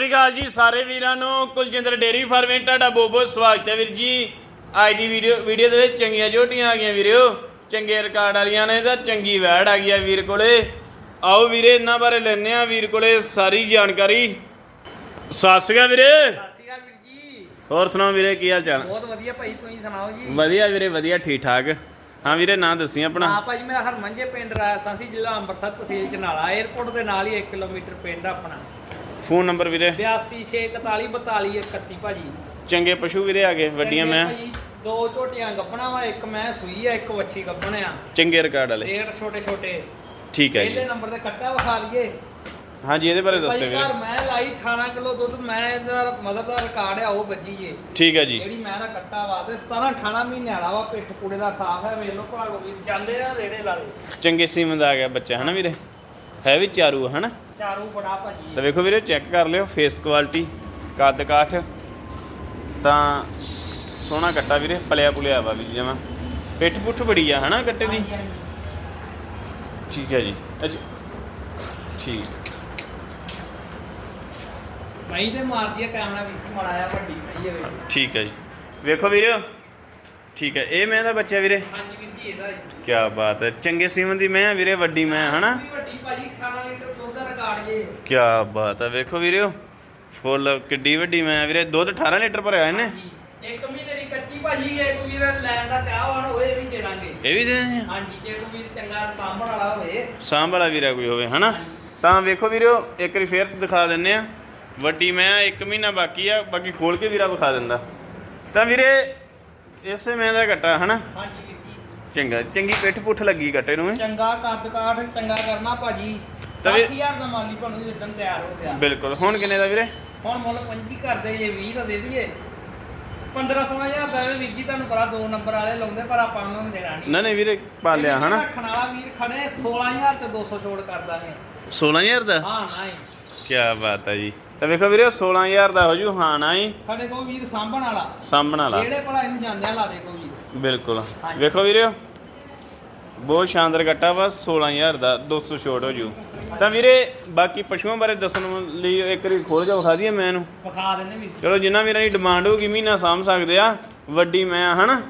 ਸ੍ਰੀ ਅਕਾਲ ਜੀ ਸਾਰੇ ਵੀਰਾਂ ਨੂੰ। ਕੁਲਜਿੰਦਰ ਡੇਰੀ ਫਾਰਮਿੰਗ ਤੁਹਾਡਾ ਬਹੁਤ ਬਹੁਤ ਸਵਾਗਤ ਹੈ ਵੀਰ ਜੀ। ਅੱਜ ਦੀ ਵੀਡੀਓ ਵੀਡੀਓ ਦੇ ਵਿੱਚ ਚੰਗੀਆਂ ਝੋਟੀਆਂ ਆ ਗਈਆਂ ਵੀਰਿਓ ਚੰਗੇ ਰਿਕਾਰਡ ਵਾਲੀਆਂ ਨੇ ਤਾਂ ਚੰਗੀ ਵੈੜ ਆ ਗਈ ਆ ਵੀਰ ਕੋਲੇ। ਆਓ ਵੀਰੇ ਇਹਨਾਂ ਬਾਰੇ ਲੈਣੇ ਆ ਵੀਰ ਕੋਲੇ ਸਾਰੀ ਜਾਣਕਾਰੀ। ਸਤਿ ਸ਼੍ਰੀ ਅਕਾਲ ਵੀਰੇ। ਵੀਰ ਜੀ। ਹੋਰ ਸੁਣਾਓ ਵੀਰੇ ਕੀ ਹਾਲ ਚਾਲ? ਬਹੁਤ ਵਧੀਆ ਭਾਈ ਤੁਸੀਂ ਸੁਣਾਓ ਜੀ? ਵਧੀਆ ਵੀਰੇ ਵਧੀਆ ਠੀਕ ਠਾਕ। ਹਾਂ ਵੀਰੇ ਨਾਂ ਦੱਸੀ ਆਪਣਾ। ਹਾਂ ਭਾਜੀ ਮੇਰਾ ਹਰਮੰਜੇ ਪਿੰਡ ਰਾਜਸਾਂਸੀ ਜ਼ਿਲ੍ਹਾ ਅੰਮ੍ਰਿਤਸਰ ਤਹਿਸੀਲ ਚਨਾਲਾ 에ਅਰਪੋਰਟ ਦੇ ਨਾਲ ਹੀ 1 ਕਿਲੋਮੀਟਰ ਪਿੰਡ ਆ ਆਪਣਾ। ਫੋਨ ਨੰਬਰ ਵੀਰੇ? 8264422131 ਭਾਜੀ। ਚੰਗੇ ਪਸ਼ੂ ਵੀਰੇ ਆ ਗਏ ਵੱਡੀਆਂ ਮੈਂ। ਦੋ ਝੋਟੀਆਂ ਗੱਬਣਾ ਵਾ ਇੱਕ ਮੈਂ ਸੂਈ ਆ ਇੱਕ ਵੱਛੀ ਗੱਬਣ ਆ। ਚੰਗੇ ਰਿਕਾਰਡ ਵਾਲੇ। ਰੇਟ ਛੋਟੇ ਛੋਟੇ। ਠੀਕ ਹੈ ਪਹਿਲੇ ਜੀ ਨੰਬਰ ਤੇ ਕੱਟਾ ਵਿਖਾ ਲਈਏ ਹਾਂਜੀ ਇਹਦੇ ਬਾਰੇ ਭਾਜੀ ਵੀਰੇ। ਘਰ ਮੈਂ ਲਾਈ 18 ਕਿਲੋ ਦੁੱਧ ਮੈਂ ਦਾ ਮਦਰ ਦਾ ਰਿਕਾਰਡ ਆ ਉਹ ਵੱਜੀ ਏ ਠੀਕ ਹੈ ਜੀ। ਜਿਹੜੀ ਮੈਂ ਦਾ ਕੱਟਾ ਵਾ ਤੇ 17 18 ਮਹੀਨੇ ਵਾਲਾ ਵਾ ਪਿੱਠ ਪੂੜੇ ਦਾ ਸਾਫ਼ ਹੈ ਵੇਖ ਲਓ ਭਾਗੋ ਵੀ। ਜਾਂਦੇ ਆ ਰੇੜੇ ਲਾ ਲਓ ਚੰਗੇ ਸੀਮਨ ਦਾ ਆ ਗਿਆ ਬੱਚਾ ਹਨਾ ਵੀਰੇ? ਹੈ ਵੀ ਚਾਰੂ ਹਨਾ? ਚਾਰੂ ਬੜਾ ਭਾਜੀ। ਤਾਂ ਵੇਖੋ ਵੀਰੇ ਚੈੱਕ ਕਰ ਲਿਓ ਫੇਸ ਕੁਆਲਿਟੀ ਕੱਦ ਕਾਠ। ਤਾਂ ਸੋਹਣਾ ਕੱਟਾ ਵੀਰੇ ਪਲਿਆ ਪੁਲਿਆ ਵਾ ਵੀ ਜਮਾ। ਪਿੱਠ ਪੁੱਠ ਬੜੀ ਆ ਹਨਾ ਕੱਟੇ ਦੀ। ਠੀਕ ਹੈ ਜੀ। ਅੱਛਾ। ਠੀਕ। ਨਹੀਂ ਤੇ ਮਾਰਦੀ ਆ ਕੈਮਰਾ ਵਿੱਚ ਮੜਾਇਆ ਵੱਡੀ ਪਈ ਹੈ ਵੇਖ ਠੀਕ ਹੈ ਜੀ। ਵੇਖੋ ਵੀਰੇ। ਠੀਕ ਹੈ ਇਹ ਮੈਂ ਦਾ ਬੱਚਾ ਵੀਰੇ। ਹਾਂਜੀ ਵੀਰ ਜੀ ਇਹਦਾ ਜੀ। ਕੀ ਬਾਤ ਹੈ। ਚੰਗੇ ਸੀਮਨ ਦੀ ਮੈਂ ਆ ਵੀਰੇ ਵੱਡੀ ਮੈਂ ਹਨਾ? ਵੱਡੀ ਭਾਜੀ 18 ਲੀਟਰ ਰਿਕਾਰਡ ਜੇ। ਕੀ ਬਾਤ ਹੈ ਵੇਖੋ ਵੀਰੇ ਫੁੱਲ ਕਿੱਡੀ ਵੱਡੀ ਮੈਂ ਵੀਰੇ ਦੁੱਧ 18 ਲੀਟਰ ਭਰਿਆ ਇਹਨੇ। ਇੱਕ ਮਹੀਨੇ ਦੀ ਕੱਚੀ ਭਾਜੀ ਜੇ ਕੋਈ ਵੀਰ ਲੈਣ ਦਾ ਚਾਹਵਾਨ ਹੋਏ ਵੀ ਦੇ ਦਾਂਗੇ। ਇਹ ਵੀ ਦੇ? ਹਾਂਜੀ ਜੇ ਕੋਈ ਵੀਰ ਚੰਗਾ ਸਾਂਭਣ ਵਾਲਾ ਹੋਵੇ। ਸਾਂਭ ਵਾਲਾ ਵੀਰਾ ਕੋਈ ਹੋਵੇ ਹਨਾ? ਤਾਂ ਵੇਖੋ ਵੀਰੋ ਇੱਕ ਵਾਰੀ ਫੇਰ ਦਿਖਾ ਦਿੰਨੇ ਆ। ਵੱਡੀ ਮੈਂ ਇੱਕ ਮਹੀਨਾ ਬਾਕੀ ਆ ਬਾਕੀ ਖੋਲ ਕੇ ਵੀਰਾ ਵਿਖਾ ਦਿੰਦਾ। ਤਾਂ ਵੀਰੇ ਇਸੇ ਮੈਂ ਦਾ ਘਟਾ ਹਨਾ? ਹਾਂਜੀ ਚੰਗਾ ਚੰਗੀ ਪਿੱਠ ਪੁੱਠ ਲੱਗੀ ਘਟੇ ਨੂੰ। ਚੰਗਾ ਕੱਦ ਕਾਠ ਚੰਗਾ ਕਰਨਾ ਭਾਜੀ। ਤਾਂ ਵੀਰ- 60000 ਦਾ ਮਾਲੀ ਬਣੂ ਜਿੱਦਣ ਤਿਆਰ ਹੋ ਗਿਆ। ਬਿਲਕੁਲ। ਹੁਣ ਕਿੰਨੇ ਦਾ ਵੀਰੇ? ਹੁਣ ਮੁੱਲ 25 ਕਰਦੇ ਜੇ 20 ਤਾਂ ਦੇ ਦਈਏ। 15 16000 ਦਾ ਇਹ ਵੀਰ ਜੀ ਤੁਹਾਨੂੰ ਪਤਾ ਦੋ ਨੰਬਰ ਵਾਲੇ ਲਾਉਂਦੇ ਪਰ ਆਪਾਂ ਉਹਨਾਂ ਨੂੰ ਦੇਣਾ ਨਹੀਂ। ਨਾ ਨਹੀਂ ਵੀਰੇ ਪਾਲਿਆ ਇਹ ਹਨਾ? ਰੱਖਣ ਵਾਲਾ ਵੀਰ ਖੜੇ 16000 ਤੇ 200 ਛੋੜ ਕਰ ਦਾਂਗੇ। 16000 ਦਾ? ਹਾਂ ਨਹੀਂ। ਕੀ ਬਾਤ ਹੈ ਜੀ। ਤਾਂ ਵੇਖੋ ਵੀਰੇ 16000 ਦਾ ਹੋ ਜੂ ਹਾਂ ਨਾ ਹੀ ਖੜੇ ਕੋ ਵੀਰ ਸਾਂਭਣ ਵਾਲਾ। ਸਾਹਮਣਾ ਲਾ ਜਿਹੜੇ ਭਲਾ ਇਹਨੂੰ ਜਾਂਦਿਆਂ ਲਾ ਦੇ ਕੋ ਵੀਰ ਬਿਲਕੁਲ। ਵੇਖੋ ਵੀਰੇ ਬਹੁਤ ਸ਼ਾਨਦਾਰ ਕੱਟਾ ਵਾ 16000 ਦਾ 200 ਛੋਟ ਹੋ ਜੂ। ਤਾਂ ਵੀਰੇ ਬਾਕੀ ਪਸ਼ੂਆਂ ਬਾਰੇ ਦੱਸਣ ਲਈ ਇੱਕ ਵਾਰੀ ਖੋਲ ਜਾ ਵਿਖਾ ਦਈਏ ਮੈਂ ਇਹਨੂੰ ਵਿਖਾ ਦਿੰਦੇ ਵੀਰ ਚਲੋ ਜਿੰਨਾ ਵੀਰਾਂ ਦੀ ਡਿਮਾਂਡ ਹੋਊਗੀ ਮਹੀਨਾ ਸਾਂਭ ਸਕਦੇ ਆ। ਵੱਡੀ ਮੈਂ ਆ, ਹਨਾ?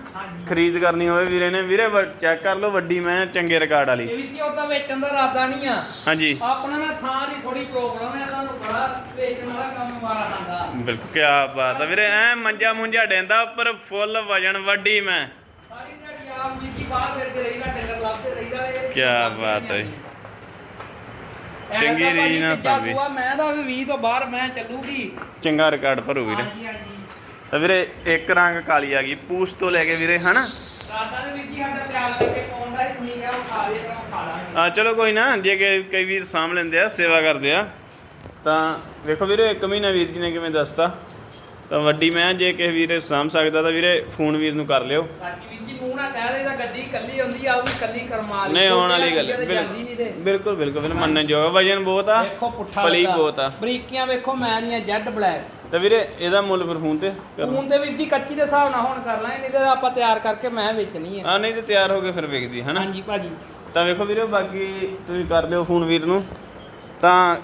ਖਰੀਦ ਕਰਨੀ ਹੋਵੇ ਵੀਰੇ ਨੇ। ਵੀਰੇ ਚੈੱਕ ਕਰ ਲਓ ਵੱਡੀ ਮੈਂ ਚੰਗੇ ਰਿਕਾਰਡ ਵਾਲੀ। ਇਹ ਵੀ ਉਹਦਾ ਵੇਚਣ ਦਾ ਇਰਾਦਾ ਨਹੀਂ ਆ। ਹਾਂਜੀ। ਆਪਣਾ ਨਾ ਥਾਂ ਦੀ ਥੋੜੀ ਪ੍ਰੋਬਲਮ ਹੈ ਤੁਹਾਨੂੰ ਬੜਾ ਵੇਚਣ ਵਾਲਾ ਕੰਮ ਮਾਰਾ ਖਾਂਦਾ। ਬਿਲਕੁਲ ਕੀ ਬਾਤ ਆ। ਵੀਰੇ ਐ ਮੰਜਾ ਮੁੰਜਾ ਡੈਂਦਾ ਉੱਪਰ ਫੁੱਲ ਵਜਨ ਵੱਡੀ ਮੈਂ। ਸਾਰੀ ਦਿਹਾੜੀ ਆਪ ਜੀ ਦੀ ਬਾਹਰ ਫਿਰ ਕੇ ਰਹੀਦਾ ਕਿਆ ਬਾਤ ਹੈ। ਚੰਗੀ ਰੀਝ ਨਾਲ ਸਾਂਭੀ। ਸਾਬੀ ਮੈਂ ਤਾਂ ਵੀ 20 ਤੋਂ ਬਾਹਰ ਮੈਂ ਚੱਲੂਗੀ। ਚੰਗਾ ਰਿਕਾਰਡ ਭਰੂ ਵੀਰੇ। ਹਾਂਜੀ ਹਾਂਜੀ। ਤਾਂ ਵੀਰੇ ਇੱਕ ਰੰਗ ਕਾਲੀ ਆ ਗਈ। ਪੂਛ ਤੋਂ ਲੈ ਕੇ ਵੀਰੇ ਹਨਾ? ਰਾਤਾਂ ਦੇ ਵਿੱਚ ਹੀ ਸਾਡਾ ਤਿਆਰ ਕਰਕੇ ਪਾਉਂਦਾ ਹੀ? ਠੀਕ ਹੈ ਉਹ ਖਾ ਲੇ ਤਾਂ ਖਾ ਲਾਂਗੇ। ਆ ਚਲੋ ਕੋਈ ਨਾ ਜੇ ਕਿ ਕਈ ਵੀਰ ਸਾਂਭ ਲੈਂਦੇ ਆ ਸੇਵਾ ਕਰਦੇ ਆ। ਤਾਂ ਵੇਖੋ ਵੀਰੇ ਇੱਕ ਮਹੀਨਾ ਵੀਰ ਜੀ ਨੇ ਕਿਵੇਂ ਦੱਸਤਾ। ਤਾਂ ਵੱਡੀ ਮੈਂ ਜੇ ਕਿਸੇ ਵੀਰ ਸਾਂਭ ਸਕਦਾ ਤਾਂ ਵੀਰੇ ਫੋਨ ਵੀਰ ਨੂੰ ਕਰ ਲਿਓ। ਸਾਡੀ ਵੀਰ ਜੀ ਮੂੰਹ ਨਾ ਕਹਿ ਦੇਦਾ ਗੱਡੀ ਕੱਲੀ ਆਉਂਦੀ ਆ ਉਹ ਵੀ ਕੱਲੀ ਕਰਮਾ ਲਈ ਨਹੀਂ ਆਉਣ ਵਾਲੀ ਗੱਲ ਛੋਟੇ ਜਾਂਦੀ ਨਹੀਂ ਤੇ। ਬਿਲਕੁਲ ਬਿਲਕੁਲ ਬਿਲਕੁਲ ਮੰਨਣ ਜੋਗਾ ਵਜਨ ਬਹੁਤ ਆ ਵੇਖੋ ਪੁੱਠਾ ਪਲੀ ਲੱਗਾ। ਬਹੁਤ ਆ। ਬਰੀਕੀਆਂ ਵੇਖੋ ਮੈਂ ਦੀਆਂ ਜੈਡ ਬਲੈਕ। ਤਾਂ ਵੀਰੇ ਇਹਦਾ ਮੁੱਲ ਫਿਰ ਫੋਨ ਤੇ ਕਰਨਾ ਖੂਨ ਦੇ ਵਿੱਚ ਦੀ ਕੱਚੀ ਦੇ ਹਿਸਾਬ ਨਾਲ ਹੁਣ ਕਰ ਲਾਂਗੇ ਨਹੀਂ ਤੇ ਆਪਾਂ ਤਿਆਰ ਕਰਕੇ ਮੈਂ ਵੇਚਣੀ ਹੈ ਆ ਨਹੀਂ ਤੇ ਤਿਆਰ ਹੋ ਕੇ ਫਿਰ ਵਿਕਦੀ ਹਨਾ? ਹਾਂਜੀ ਭਾਜੀ। ਤਾਂ ਵੇਖੋ ਵੀਰੇ ਬਾਕੀ ਤੁਸੀਂ ਕਰ ਲਿਓ ਫੋਨ ਵੀਰ ਨੂੰ। ਤਾਂ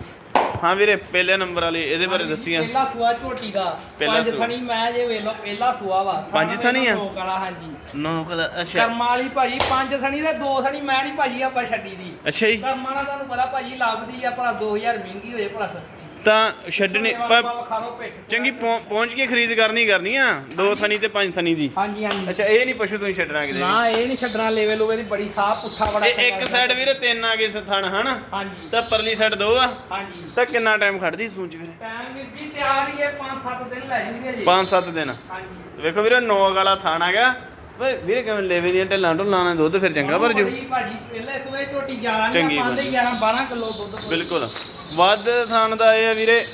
ਹਾਂ ਵੀਰੇ ਪਹਿਲੇ ਨੰਬਰ ਵਾਲੀ ਇਹਦੇ ਬਾਰੇ ਦੱਸੀਆਂ। ਪਹਿਲਾ ਸੂਆ ਝੋਟੀ ਦਾ। ਪਹਿਲਾ ਪੰਜ ਸੂਆ। ਥਣੀ ਮੈਂ ਜੇ ਵੇਖ ਲਓ ਪਹਿਲਾ ਸੂਆ ਵਾ। ਪੰਜ ਥਣੀ ਆ? ਲੋਕ ਵਾਲਾ ਹਾਂਜੀ। ਨੌ ਕਲਾ ਅੱਛਾ। ਕਰਮਾਂ ਵਾਲੀ ਭਾਜੀ ਪੰਜ ਥਣੀ ਤੇ ਦੋ ਥਣੀ ਮੈਂ ਨਹੀਂ ਭਾਜੀ ਆਪਾਂ ਛੱਡੀ ਦੀ। ਅੱਛਾ ਜੀ। ਕਰਮਾਂ ਨਾਲ ਤੁਹਾਨੂੰ ਪਤਾ ਭਾਜੀ ਲੱਭਦੀ ਆ ਭਲਾ 2000 ਮਹਿੰਗੀ ਹੋਏ ਭਲਾ ਸਸਤੀ। ਤਾਂ ਛੱਡਣੀ ਪ-। ਚੰਗੀ ਪਹੁੰ- ਪਹੁੰਚ ਕੇ ਖਰੀਦ ਕਰਨੀ ਕਰਨੀ ਆ। ਦੋ ਥਣੀ ਤੇ ਪੰਜ ਥਣੀ ਦੀ। ਹਾਂਜੀ ਹਾਂਜੀ। ਅੱਛਾ ਇਹ ਨਹੀਂ ਪਸ਼ੂ ਤੁਸੀਂ ਛੱਡਣਾ ਕਿਤੇ ਵੀ। ਨਾ ਇਹ ਨਹੀਂ ਛੱਡਣਾ ਲੈਵਲ ਹੋਵੇ ਦੀ ਬੜੀ ਸਾਫ਼ ਪੁੱਠਾ ਬੜਾ ਇਹ ਇੱਕ ਸਾਈਡ ਵੀਰੇ ਤਿੰਨ ਆ ਗਏ ਸਥਾਨ ਹਨਾ? ਹਾਂਜੀ। ਤਾਂ ਪਰਲੀ ਸਾਈਡ ਦੋ ਆ। ਹਾਂਜੀ। ਤਾਂ ਕਿੰਨਾ ਟਾਈਮ ਖੜਦੀ ਸੂਚ ਵੀਰੇ? ਟਾਈਮ ਜੀ ਤਿਆਰ ਹੀ ਹੈ 5-7 ਦਿਨ ਲੈ ਜੂਗੇ ਜੀ। 5-7 ਦਿਨ। ਹਾਂਜੀ। ਵੇਖੋ ਵੀਰੇ ਨੌ ਵਾਲਾ ਥਾਣ ਆ ਗਿਆ। ਵੇ ਵੀਰੇ ਕਿਵੇਂ ਲੈਵੇ ਦੀਆਂ ਢੱਲਾਂ ਢੁੱਲਾਂ ਨਾਲ ਦੁੱਧ ਫਿਰ ਚੰਗਾ ਭਰ ਜੂ। ਭਾਜੀ ਪਹਿਲੇ ਸਵੇ ਝੋਟੀ 11 ਚੰਗੀ ਨਹੀਂ ਪਾਉਂਦੇ 11 12 ਕਿਲੋ ਦੁੱਧ ਕੋਈ। ਬਿਲਕੁਲ। ਵੱਧ ਥਾਣ ਦਾ ਇਹ ਆ ਵੀਰੇ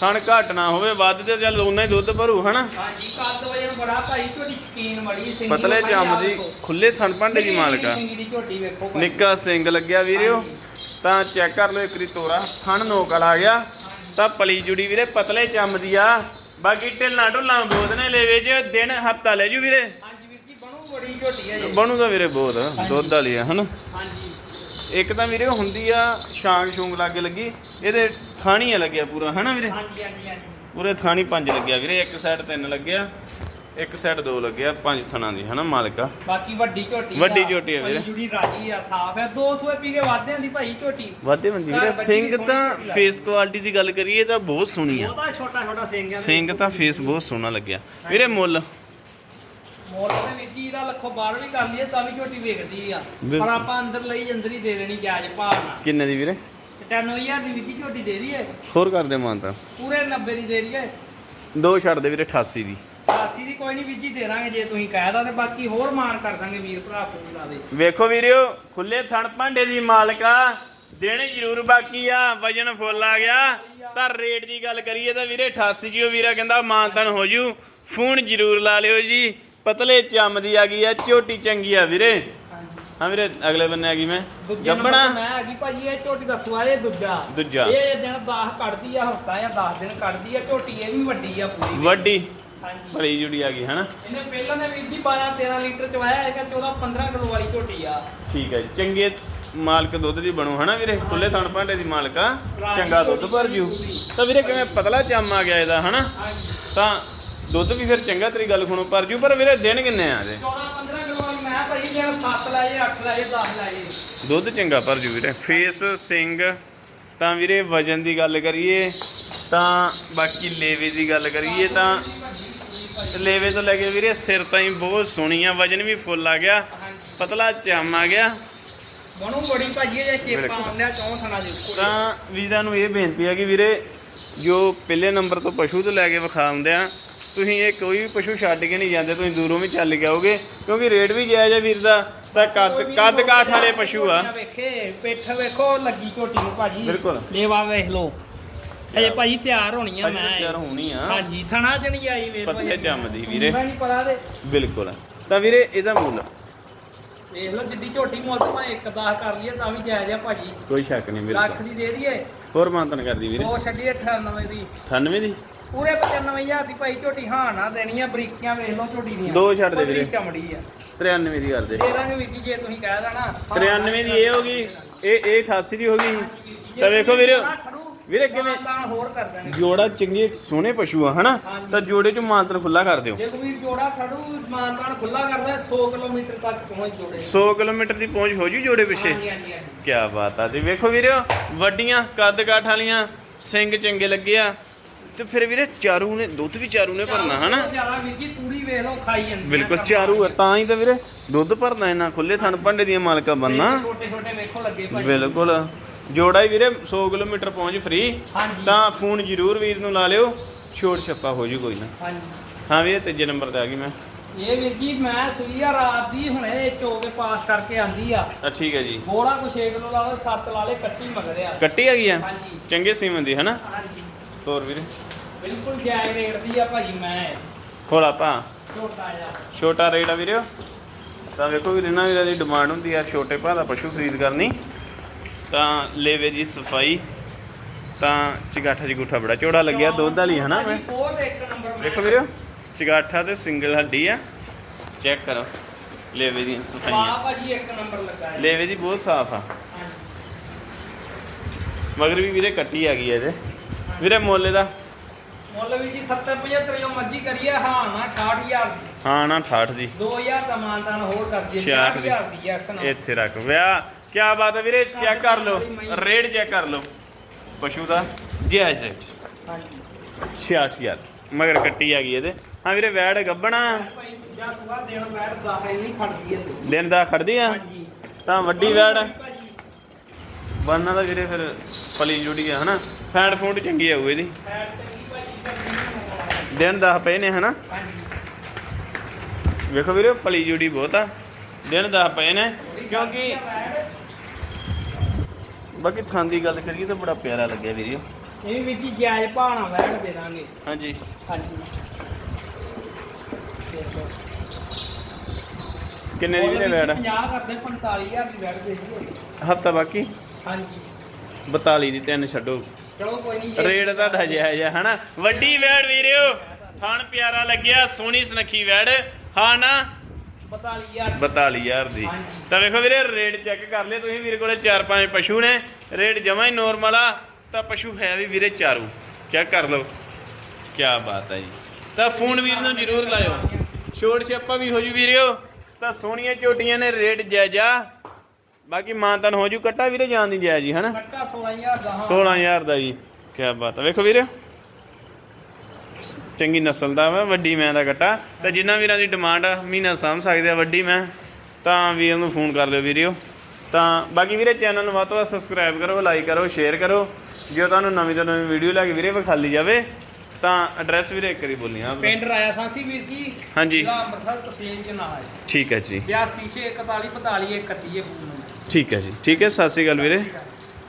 ਥਣ ਘੱਟ ਨਾ ਹੋਵੇ ਵੱਧ ਤੇ ਚੱਲ ਉਹਨਾਂ ਹੀ ਦੁੱਧ ਭਰੂ ਹਨਾ? ਹਾਂਜੀ ਕੱਦ ਵਜਨ ਬੜਾ ਭਾਈ ਝੋਟੀ ਸ਼ਕੀਨ ਬੜੀ ਸਿੰਗੀ ਪਤਲੇ ਚੰਮ ਦੀ ਖੁੱਲੇ ਥਣ ਭਾਂਡੇ ਦੀ ਮਾਲਕਾ ਸਿੰਗੀ ਦੀ ਝੋਟੀ ਵੇਖੋ ਭਾਈ। ਨਿੱਕਾ ਸਿੰਘ ਲੱਗਿਆ ਵੀਰਿਓ ਹਾਂਜੀ। ਤਾਂ ਚੈੱਕ ਕਰ ਲਓ ਇੱਕ ਵਾਰੀ ਤੋਰਾ। ਥਣ ਨੋਕਲ ਆ ਗਿਆ। ਤਾਂ ਪਲੀ ਜੁੜੀ ਵੀਰੇ ਪਤਲੇ ਚੰਮ ਦੀ ਆ। ਬਾਕੀ ਢਿੱਲਾਂ ਢੁੱਲਾਂ ਨੇ ਲੈਵੇ ਚ ਦਿਨ ਹਫਤਾ ਲੈ ਜੂ ਵੀਰੇ। ਬਣੂ ਬੜੀ ਝੋਟੀ ਹੈ ਜੀ। ਬਣੂ ਤਾਂ ਵੀਰੇ ਬਹੁਤ ਦੁੱਧ ਵਾਲੀ ਆ ਹਨਾ? ਹਾਂਜੀ। ਇੱਕ ਤਾਂ ਵੀਰੇ ਹੁੰਦੀ ਆ ਸ਼ਾਂਗ ਸ਼ੂੰਗ ਲਾਗੇ ਲੱਗੀ ਇਹਦੇ ਥਾਣੀ ਆ ਲੱਗਿਆ ਪੂਰਾ ਹਨਾ ਵੀਰੇ? ਹਾਂਜੀ ਹਾਂਜੀ ਹਾਂਜੀ। ਪੂਰੇ ਥਾਣੀ ਪੰਜ ਲੱਗਿਆ ਵੀਰੇ ਇੱਕ ਸਾਈਡ ਤਿੰਨ ਲੱਗਿਆ ਇੱਕ ਸਾਈਡ ਦੋ ਲੱਗਿਆ ਪੰਜ ਥਣਾ ਦੀ ਹਨਾ ਮਾਲਕਾ? ਬਾਕੀ ਵੱਡੀ ਝੋਟੀ ਵੱਡੀ ਝੋਟੀ ਆ ਵੀਰੇ। ਜੁੜੀ ਰਾਜੀ ਆ ਸਾਫ਼ ਹੈ 200 ਪੀ ਕੇ ਵਾਧਿਆਂ ਦੀ ਭਾਈ ਝੋਟੀ। ਵਾਧੇ ਬੰਦੀ ਵੀਰੇ। ਹਾਂ, ਸਿੰਘ ਤਾਂ ਫੇਸ ਕੁਆਲਿਟੀ ਦੀ ਗੱਲ ਕਰੀਏ ਤਾਂ ਬਹੁਤ ਸੋਹਣੀ ਆ। ਉਹਦਾ ਛੋਟਾ ਛੋਟਾ ਸਿੰਘ ਆ ਸਿੰਘ ਤਾਂ ਫੇਸ ਬਹੁਤ ਸੋਹਣਾ ਲੱਗਿਆ। ਵੀਰੇ ਮੁੱਲ? ਮੋਲ ਦੇ ਵਿੱਚ ਹੀ ਇਹਦਾ ਲੱਖੋਂ ਬਾਹਰ ਵੀ ਕਰ ਲਈਏ ਤਾਂ ਵੀ ਝੋਟੀ ਵੇਖਦੀ ਆ। ਬਿਲਕੁਲ। ਪਰ ਆਪਾਂ ਅੰਦਰ ਲਈ ਅੰਦਰ ਹੀ ਦੇ ਦੇਣੀ ਜਾਇਜ਼ ਭਾਅ ਨਾਲ। ਕਿੰਨੇ ਦੀ ਵੀਰੇ? 99000 ਦੀ ਵਿੱਕੀ ਝੋਟੀ ਦੇ ਦਈਏ? ਹੋਰ ਕਰਦੇ ਮਾਨਤਾ ਪੂਰੇ 90 ਦੀ ਦੇ ਦਈਏ। ਦੋ ਛੱਡ ਦੇ ਵੀਰੇ 88 ਦੀ। 80 ਦੀ ਕੋਈ ਨਹੀਂ ਵਿੱਕੀ ਦੇ ਦਾਂਗੇ ਜੇ ਤੁਸੀਂ ਕਹਿ ਦੋ ਤੇ ਬਾਕੀ ਹੋਰ ਮਾਨ ਕਰ ਦਾਂਗੇ ਵੀਰ ਭਰਾ ਫੋਨ ਲਾ ਦੇ। ਵੇਖੋ ਵੀਰਿਓ ਖੁੱਲੇ ਥਣ ਭਾਂਡੇ ਦੀ ਮਾਲਕਾ ਦੇਣੇ ਜ਼ਰੂਰ ਬਾਕੀ ਆ ਵਜਨ ਫੁੱਲ ਆ ਗਿਆ। ਤਾਂ ਰੇਟ ਦੀ ਗੱਲ ਕਰੀਏ ਤਾਂ ਵੀਰੇ 88 ਜੀ ਉਹ ਵੀਰਾ ਕਹਿੰਦਾ ਮਾਨਤਨ ਹੋ ਜੂ। ਫੋਨ ਜ਼ਰੂਰ ਲਾ ਲਿਓ ਜੀ। ਪਤਲੇ ਚੰਮ ਦੀ ਆ ਗਈ ਆ ਝੋਟੀ ਚੰਗੀ ਆ ਵੀਰੇ। ਹਾਂ ਵੀਰੇ ਅਗਲੇ ਬੰਨੇ ਆ ਗਈ ਮੈਂ। ਦੂਜੇ ਨੰਬਰ ਗੱਬਣਾ ਤੇ ਮੈਂ ਆ ਗਈ ਭਾਜੀ ਇਹ ਝੋਟੀ ਦਾ ਸਵਾਏ ਦੂਜਾ। ਦੂਜਾ। ਇਹ ਦਿਨ 10 ਕੱਢਦੀ ਆ ਹਫਤਾ ਜਾਂ 10 ਦਿਨ ਕੱਢਦੀ ਆ ਝੋਟੀ ਇਹ ਵੀ ਵੱਡੀ ਆ ਪੂਰੀ। ਵੱਡੀ। ਹਾਂਜੀ। ਭਲੀ ਜੁੜੀ ਆ ਗਈ ਹਨਾ? ਇਹਨੇ ਪਹਿਲਾਂ ਨੇ ਵੀਰ ਜੀ 12 13 ਲੀਟਰ ਚਵਾਇਆ ਹੈਗਾ 14 15 ਕਿਲੋ ਵਾਲੀ ਝੋਟੀ ਆ। ਠੀਕ ਹੈ ਜੀ ਚੰਗੇ ਮਾਲਕ ਦੁੱਧ ਦੀ ਬਣੋ ਹਨਾ ਵੀਰੇ? ਖੁੱਲੇ ਥਣ ਭਾਂਡੇ ਦੀ ਮਾਲਕਾ ਚੰਗਾ ਦੁੱਧ ਭਰ ਜੂ। ਤਾਂ ਵੀਰੇ ਕਿਵੇਂ ਪਤਲਾ ਚੰਮ ਆ ਗਿਆ ਇਹਦਾ ਹਨਾ? ਹਾਂਜੀ। ਤਾਂ ਦੁੱਧ ਵੀ ਫਿਰ ਚੰਗਾ ਤੇਰੀ ਗੱਲ ਸੁਣੋ ਪਰ ਜੂ ਪਰ ਵੀਰੇ ਦਿਨ ਕਿੰਨੇ ਆ ਇਹਦੇ 14 15 ਕਿਲੋ ਵਾਲੀ ਮੈਂ ਭਾਜੀ ਦਿਨ 7 ਲਾਏ 8 ਲਾਏ 10 ਲਾਏ ਦੁੱਧ ਚੰਗਾ ਪਰ ਜੂ ਵੀਰੇ ਫੇਸ ਸਿੰਘ ਤਾਂ ਵੀਰੇ ਵਜਨ ਦੀ ਗੱਲ ਕਰੀਏ ਤਾਂ ਬਾਕੀ ਲੇਵੇ ਦੀ ਗੱਲ ਕਰੀਏ ਤਾਂ ਲੇਵੇ ਤੋਂ ਲੈ ਕੇ ਵੀਰੇ ਸਿਰ ਤਾਈਂ ਬਹੁਤ ਸੋਹਣੀ ਆ ਵਜਨ ਵੀ ਫੁੱਲ ਆ ਗਿਆ ਪਤਲਾ ਚੰਮ ਆ ਗਿਆ ਬਣੂ ਬੜੀ ਭਾਜੀ ਇਹ ਚੇਪਾ। ਹੁੰਦਿਆ ਚੌਂ ਥਣਾ ਦੇ। ਤਾਂ ਵੀਰਾਂ ਨੂੰ ਇਹ ਬੇਨਤੀ ਹੈ ਕਿ ਵੀਰੇ ਜੋ ਪਹਿਲੇ ਨੰਬਰ ਤੋਂ ਪਸ਼ੂ ਤੋਂ ਲੈ ਕੇ ਵਿਖਾਉਂਦੇ ਆ ਤੁਸੀਂ ਇਹ ਕੋਈ ਵੀ ਪਸ਼ੂ ਛੱਡ ਕੇ ਨਹੀਂ ਜਾਂਦੇ ਤੁਸੀਂ ਦੂਰੋਂ ਵੀ ਚੱਲ ਕੇ ਆਓਗੇ ਕਿਉਂਕਿ ਰੇਟ ਵੀ ਜਾਇਜ਼ ਹੈ ਵੀਰ ਦਾ ਤਾਂ ਕੱਦ ਕੱਦ ਕਾਠ ਵਾਲੇ ਪਸ਼ੂ ਆ। ਝੋਟੀਆਂ ਵੇਖੇ ਪਿੱਠ ਵੇਖੋ ਲੱਗੀ ਝੋਟੀ ਨੂੰ ਭਾਜੀ। ਬਿਲਕੁਲ। ਲੇਵਾ ਵੇਖ ਲਓ। ਹਜੇ ਭਾਜੀ ਤਿਆਰ ਹੋਣੀ ਆ ਅਜੇ ਮੈਂ। ਤਿਆਰ ਹੋਣੀ ਆ। ਹਾਂਜੀ ਥਣਾ ਚ ਨਹੀਂ ਆਈ ਵੇਖ ਲਓ ਪਤਲੇ ਚੰਮ ਦੀ ਵੀਰੇ। ਨਹੀਂ ਪਤਾ ਦੇ। ਬਿਲਕੁਲ। ਤਾਂ ਵੀਰੇ ਇਹਦਾ ਮੁੱਲ? ਵੇਖ ਲਓ ਜਿੱਦੀ ਝੋਟੀ ਮੁੱਲ ਭਾਵੇਂ ਇੱਕ 10 ਕਰ ਲਈਏ ਤਾਂ ਵੀ ਜਾਇਜ਼ ਆ ਭਾਜੀ। ਕੋਈ ਸ਼ੱਕ ਨਹੀਂ ਲੱਖ ਬਿਲਕੁਲ ਦੀ ਦੇ ਦਈਏ। ਹੋਰ ਮਾਨਤਨ ਕਰਦੀ ਵੀਰੇ। ਉਹ ਛੱਡੀਏ 98 ਦੀ। 98 ਦੀ? ਪੂਰੇ 95000 ਦੀ ਭਾਈ ਝੋਟੀ ਹਾਂ ਨਾ ਦੇਣੀ ਆ ਬਰੀਕੀਆਂ ਵੇਖ ਲਓ ਝੋਟੀ ਦੀਆਂ। ਦੋ ਛੱਡ ਦੇ ਵੀਰੇ। ਚਮੜੀ ਆ। 93 ਦੀ ਕਰਦੇ ਦੇ। ਦਾਂਗੇ ਵੀਰ ਜੀ ਜੇ ਤੁਸੀਂ ਕਹਿ ਦੇਣਾ। 93 ਦੀ ਇਹ ਹੋ ਗਈ ਇਹ ਇਹ 88 ਦੀ ਹੋ ਗਈ। ਤਾਂ ਵੇਖੋ ਵੀਰੇ ਵੀਰੇ ਕਿਵੇਂ ਹੋਰ ਕਰ ਦੇਣਗੇ ਜੋੜਾ ਚੰਗੇ ਸੋਹਣੇ ਪਸ਼ੂ ਆ ਹਨਾ। ਤਾਂ ਜੋੜੇ ਚ ਮਾਨਤਨ ਖੁੱਲਾ ਕਰ ਦਿਓ। ਜੇ ਕੋਈ ਜੋੜਾ ਖੜੂ ਮਾਨਤਾਨ ਖੁੱਲਾ ਕਰਦਾ 100 ਕਿਲੋਮੀਟਰ ਤੱਕ ਪਹੁੰਚ ਜੋੜੇ। 100 ਕਿਲੋਮੀਟਰ ਦੀ ਪਹੁੰਚ ਹੋ ਜੂ ਜੋੜੇ ਪਿੱਛੇ? ਕੀ ਬਾਤ ਆ। ਤੇ ਵੇਖੋ ਵੀਰਿਓ ਵੱਡੀਆਂ ਕੱਦ ਕਾਠ ਵਾਲੀਆਂ ਸਿੰਘ ਚੰਗੇ ਲੱਗੇ ਆ। ਤੇ ਫਿਰ ਵੀਰੇ ਚਾਰੂ ਨੇ ਦੁੱਧ ਵੀ ਚਾਰੂ ਨੇ ਭਰਨਾ ਹਨਾ? ਜ਼ਿਆਦਾ ਵੀਰ ਜੀ ਤੂੜੀ ਵੇਖ ਲਓ ਖਾਈ ਜਾਂਦੀ ਬਿਲਕੁਲ ਚਾਰੂ ਆ ਤਾਂ ਹੀ ਤਾਂ ਵੀਰੇ ਦੁੱਧ ਭਰਨਾ ਇਹਨਾਂ ਖੁੱਲੇ ਥਣ ਭਾਂਡੇ ਦੀਆਂ ਮਾਲਕਾਂ ਬੰਨਾ। ਛੋਟੇ ਛੋਟੇ ਵੇਖੋ ਲੱਗੇ ਭਾਈ। ਬਿਲਕੁਲ। ਜੋੜਾ ਹੀ ਵੀਰੇ 100 ਕਿਲੋਮੀਟਰ ਪਹੁੰਚ ਫ੍ਰੀ ਹਾਂਜੀ। ਤਾਂ ਫੋਨ ਜ਼ਰੂਰ ਵੀਰ ਨੂੰ ਲਾ ਲਿਓ ਛੋਟ ਛੱਪਾ ਹੋ ਜੂ ਕੋਈ ਨਾ। ਹਾਂਜੀ। ਹਾਂ ਵੀਰੇ ਤੀਜੇ ਨੰਬਰ ਤੇ ਆ ਗਈ ਮੈਂ। ਇਹ ਵੀਰ ਜੀ ਮੈਂ ਸੂਈ ਆ ਰਾਤ ਦੀ ਹੁਣੇ ਚੋ ਕੇ ਪਾਸ ਕਰਕੇ ਆਂਦੀ ਆ। ਆ ਠੀਕ ਹੈ ਜੀ। ਬੋਲਾ ਕੋ 6 ਕਿਲੋ ਲਾ ਲਓ 7 ਲਾ ਲੇ ਕੱਟੀ ਮਗਰਿਆ ਕੱਟੀ ਆ ਗਈ ਆ? ਹਾਂਜੀ। ਚੰਗੇ ਸੀਮਨ ਦੀ ਹਨਾ? ਹਾਂਜੀ। ਹੋਰ ਵੀਰੇ? ਬਿਲਕੁਲ ਜਾਇਜ਼ ਰੇਟ ਦੀ ਆ ਭਾਜੀ ਮੈਂ। ਹੋਲਾ ਭਾ ਛੋਟਾ ਜਿਹਾ। ਛੋਟਾ ਰੇਟ ਆ ਵੀਰੇ ਤਾਂ ਵੇਖੋ ਵੀ ਇਹਨਾਂ ਵੀਰਾਂ ਦੀ ਡਿਮਾਂਡ ਹੁੰਦੀ ਆ ਛੋਟੇ ਭਾ ਦਾ ਪਸ਼ੂ ਖਰੀਦ ਕਰਨੀ। ਤਾਂ ਲੇਵੇ ਦੀ ਸਫ਼ਾਈ। ਤਾਂ ਚਗਾਠਾ ਜਗੂਠਾ ਬੜਾ ਚੌੜਾ ਲੱਗਿਆ ਦੁੱਧ ਵਾਲੀ ਹਨਾ ਮੈਂ। ਉਹ ਤੇ ਇੱਕ ਨੰਬਰ ਮੈਂ ਵੇਖੋ ਵੀਰੇ ਚਗਾਠਾ ਤੇ ਸਿੰਗਲ ਹੱਡੀ ਆ। ਚੈੱਕ ਕਰੋ ਲੇਵੇ ਦੀਆਂ ਸਫਾਈਆਂ। ਵਾਹ ਭਾਜੀ ਇੱਕ ਨੰਬਰ ਲੱਗਾ ਹੈ। ਲੇਵੇ ਦੀ ਬਹੁਤ ਸਾਫ਼ ਆ। ਮਗਰ ਵੀ ਵੀਰੇ ਕੱਟੀ ਆ ਗਈ ਆ ਇਹਦੇ। ਵੀਰੇ ਮੁੱਲ ਦਾ ਮੁੱਲ ਵੀ ਜੀ 70 75 ਜੋ ਮਰਜ਼ੀ ਕਰੀਏ ਹਾਂ ਨਾ 68000 ਦੀ। ਹਾਂ ਨਾ 68 ਦੀ। 2000 ਦਾ ਮਾਨਤਾਨ ਹੋਰ ਕਰ ਦਈਏ 66 ਦੀ। 68000 ਦੀ ਯੈਸ ਨਾ ਇੱਥੇ ਰੱਖ। ਵਿਆਹ ਕੀ ਬਾਤ ਹੈ ਵੀਰੇ ਚੈੱਕ ਕਰ ਲਓ ਰੇਟ ਚੈੱਕ ਕਰ ਲਓ। ਪਸ਼ੂ ਦਾ ਜਾਇਜ਼ ਰੇਟ ਹਾਂਜੀ। 66000 ਮਗਰ ਕੱਟੀ ਆ ਗਈ ਇਹਦੇ। ਹਾਂ ਵੀਰੇ ਵੈੜ ਗੱਬਣਾ। ਭਾਈ ਦੂਜਾ ਸੁਆ ਦੇਣ ਬੈਠ ਜ਼ਾਹਰ ਨਹੀਂ ਖੜਦੀ ਹੈ ਦਿਨ ਦਾ ਖੜਦੀ ਆ? ਹਾਂਜੀ। ਤਾਂ ਵੱਡੀ ਵੈੜ। ਬੰਨਾਂ ਦਾ ਵੀਰੇ ਫਿਰ ਪਲੀ ਜੁੜੀ ਆ ਹਨਾ? ਫੈਂਡ ਫੂਡ ਚੰਗੀ ਆਊ ਇਹਦੀ। ਫੈਟ ਦਿਨ ਦਾ ਪਏ ਨੇ ਹਨਾ? ਵੇਖੋ ਵੀਰੇ ਪਲੀ ਜੁੜੀ ਬਹੁਤ ਆ। ਦਿਨ ਦਾ ਪਏ ਨੇ। ਕਿਉਂਕਿ ਬਾਕੀ ਥਾਂ ਦੀ ਗੱਲ ਕਰੀਏ ਤਾਂ ਬੜਾ ਪਿਆਰਾ ਲੱਗਿਆ ਵੀਰੇ। ਇਹ ਵੀ ਜੀ ਜਾਇਜ਼ ਭਾਣਾ ਬੈਠ ਦੇ ਦਾਂਗੇ। ਹਾਂਜੀ। ਹਾਂਜੀ। ਕਿੰਨੇ ਦੀ ਵੀਰੇ ਵੈੜ? 50 ਕਰਦੇ 45000 ਦੀ ਬੈਠ ਦੇ ਹਫਤਾ ਬਾਕੀ? ਹਾਂਜੀ। 42 ਦੀ ਤਿੰਨ ਛੱਡੋ। ਚਲੋ ਕੋਈ ਨਹੀਂ ਜੀ। ਰੇਟ ਤੁਹਾਡਾ ਜਾਇਜ਼ ਹੈ ਹਨਾ? ਵੱਡੀ ਵੈੜ ਵੀਰਿਓ ਥਣ ਪਿਆਰਾ ਲੱਗਿਆ ਸੋਹਣੀ ਸੁਨੱਖੀ ਵੈੜ। ਹਾਂ ਨਾ? 42000 42000 ਦੀ। ਤਾਂ ਵੇਖੋ ਵੀਰੇ ਰੇਟ ਚੈੱਕ ਕਰ ਲਿਓ ਤੁਸੀਂ ਵੀਰੇ ਕੋਲੇ 4-5 ਪਸ਼ੂ ਨੇ। ਰੇਟ ਜਮਾ ਹੀ ਨੋਰਮਲ ਆ ਤਾਂ ਪਸ਼ੂ ਹੈ ਵੀ ਵੀਰੇ ਚਾਰੂ। ਚੈੱਕ ਕਰ ਲਓ। ਕੀ ਬਾਤ ਹੈ ਜੀ। ਤਾਂ ਫੋਨ ਵੀਰ ਨੂੰ ਜ਼ਰੂਰ ਲਾਇਓ। ਛੋੜ ਛਾਪਾ ਵੀ ਹੋ ਜੂ ਵੀਰਿਓ। ਤਾਂ ਸੋਹਣੀਆਂ ਝੋਟੀਆਂ ਨੇ ਰੇਟ ਜਾਇਜ਼ਾ ਬਾਕੀ ਮਾਨਤਨ ਹੋ ਜੂ ਕੱਟਾ ਵੀਰੇ ਜਾਣ ਦੀ ਜਾਇਜ਼ ਜੀ ਹਨਾ? ਕੱਟਾ 16000 ਦਾ ਹਾਂ। 16000 ਦਾ ਜੀ ਕੀ ਬਾਤ ਹੈ ਵੇਖੋ ਵੀਰੇ ਚੰਗੀ ਨਸਲ ਦਾ ਵਾ ਵੱਡੀ ਮੈਂ ਦਾ ਕੱਟਾ। ਤਾਂ ਜਿਨ੍ਹਾਂ ਵੀਰਾਂ ਦੀ ਡਿਮਾਂਡ ਆ ਮਹੀਨਾ ਸਮਝ ਸਕਦੇ ਆ ਵੱਡੀ ਮੈਂ। ਤਾਂ ਵੀਰ ਨੂੰ ਫੋਨ ਕਰ ਲਿਓ ਵੀਰਿਓ। ਤਾਂ ਬਾਕੀ ਵੀਰੇ ਚੈਨਲ ਨੂੰ ਵੱਧ ਤੋਂ ਵੱਧ ਸਬਸਕ੍ਰਾਈਬ ਕਰੋ ਲਾਈਕ ਕਰੋ ਸ਼ੇਅਰ ਕਰੋ। ਜੇ ਤੁਹਾਨੂੰ ਨਵੀਂ ਤੋਂ ਨਵੀਂ ਵੀਡੀਓ ਲੈ ਕੇ ਵੀਰੇ ਵਿਖਾਲੀ ਜਾਵੇ ਤਾਂ ਐਡਰੈਸ ਵੀਰੇ ਇੱਕ ਵਾਰੀ ਬੋਲੀਆਂ ਪਿੰਡ ਰਾਇਆ ਸਾਂਸੀ ਵੀਰ ਜੀ ਹਾਂਜੀ। ਜ਼ਿਲ੍ਹਾ ਅੰਮ੍ਰਿਤਸਰ ਤਹਿਸੀਲ ਚ ਨਾਲ ਹੈ। ਠੀਕ ਹੈ ਜੀ। 86 41 42 31 ਇਹ ਠੀਕ ਹੈ ਜੀ। ਠੀਕ ਹੈ ਸਤਿ ਸ਼੍ਰੀ ਅਕਾਲ ਵੀਰੇ।